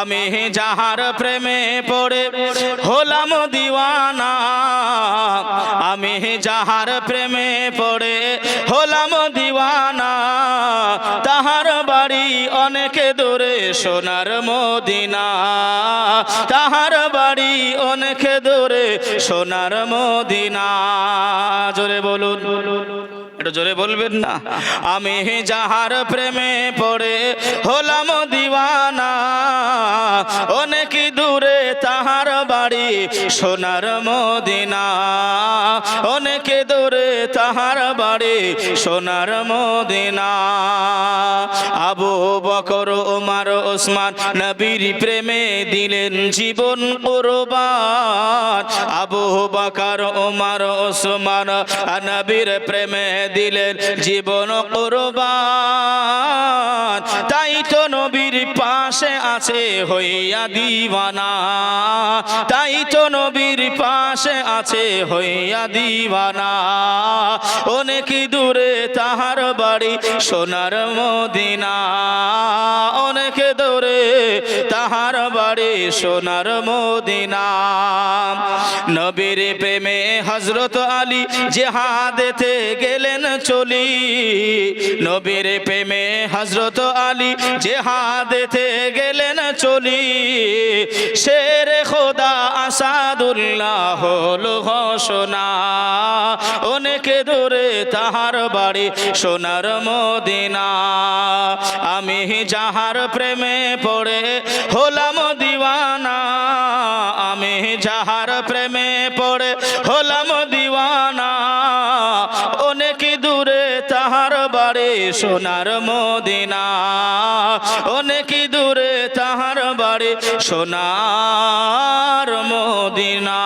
আমি যাহার প্রেমে পড়ে হলাম দিওয়ানা, আমি যাহার প্রেমে পড়ে হলাম দিওয়ানা, তাহার বাড়ি অনেক দূরে সোনার মদিনা, তাহার বাড়ি অনেক দূরে সোনার মদিনা। জোরে বলুন জোরে বলবেন না? আমি যাহার প্রেমে পড়ে হলাম দিওয়ানা অনেক দূরে তাহার বাড়ি, সোনার মদিনা। অনেক দূরে তাহার বাড়ি, সোনার Medina. Abu Bakr Omar Osman নবীর প্রেমে দিলেন জীবন কোরবান। আবু বকর ওমার ওসমান নবীর প্রেমে দিলেন জীবন কোরবান। তাই তো নবীর পাশে আছে হইয়া দিবানা। তাই তো নবীর পাশে আছে হইয়া দিবানা। অনেক দূরে তাহার বাড়ি সোনার মদিনা। অনেক দূরে তাহার সোনার মদিনা। নবীর প্রেমে হজরত আলী জেহাদেতে গেলেন চলি। নবীর প্রেমে হজরত আলী জেহাদেতে গেলেন চলি। শের খোদা আসাদুল্লাহ হল ঘোষণা। অনেক দূরে তাহার বাড়ি সোনার মদিনা। আমি যাহার প্রেমে পড়ে হলাম পড়ে হলাম দিওয়ানা। অনেক দূরে তাহার বাড়ি, সোনার মদিনা। অনেক দূরে তাহার বাড়ি, সোনার মদিনা।